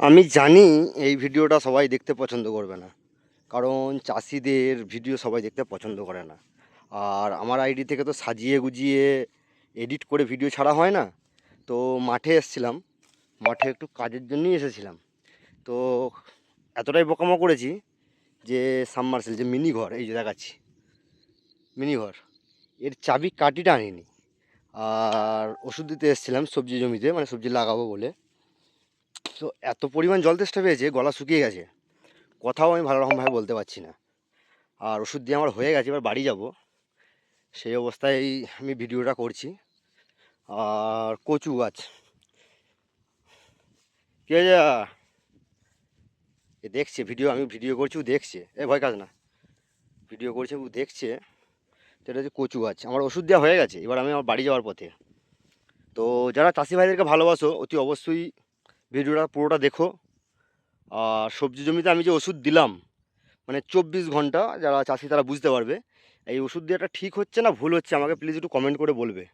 আমি জানি এই ভিডিওটা সবাই দেখতে পছন্দ করবে না। কারণ চাষিদের ভিডিও সবাই দেখতে পছন্দ করে না। আর আমার আইডি থেকে তো সাজিয়ে গুজিয়ে এডিট করে ভিডিও ছাড়া হয় না। তো মাঠে এসেছিলাম। মাঠে একটু কাজের জন্যই এসেছিলাম। তো এতটাই বোকামো করেছি যে সাবমার্সেল যে মিনি ঘর এই যে দেখাচ্ছি। মিনি ঘর এর চাবি কাঠিটা আনিনি। আর ওষুধ দিতে এসেছিলাম সবজি জমিতে মানে সবজি লাগাবো বলে। তো এত পরিমাণ জল তেষ্টা পেয়েছে, গলা শুকিয়ে গেছে। কথাও আমি ভালো রকমভাবে বলতে পারছি না। আর ওষুধ দিয়ে আমার হয়ে গেছে, এবার বাড়ি যাব। সেই অবস্থায় আমি ভিডিওটা করছি। আর কচু গাছ। কে যা এ দেখছে ভিডিও, আমি ভিডিও করছি দেখছে। এ ভয় কাজ না। ভিডিও করছে, ও দেখছে। এটা হচ্ছে কচু গাছ। আমার ওষুধ দেওয়া হয়ে গেছে, এবার আমি আমার বাড়ি যাওয়ার পথে। তো যারা চাষি ভাইদেরকে ভালোবাসো, অতি অবশ্যই ভিডিওটা পুরোটা দেখো। আর সবজি জমিতে আমি যে ওষুধ দিলাম মানে চব্বিশ ঘণ্টা, যারা চাষি তারা বুঝতে পারবে, এই ওষুধ দেওয়াটা ঠিক হচ্ছে না, ভুল হচ্ছে আমাকে প্লিজ একটু কমেন্ট করে বলবে।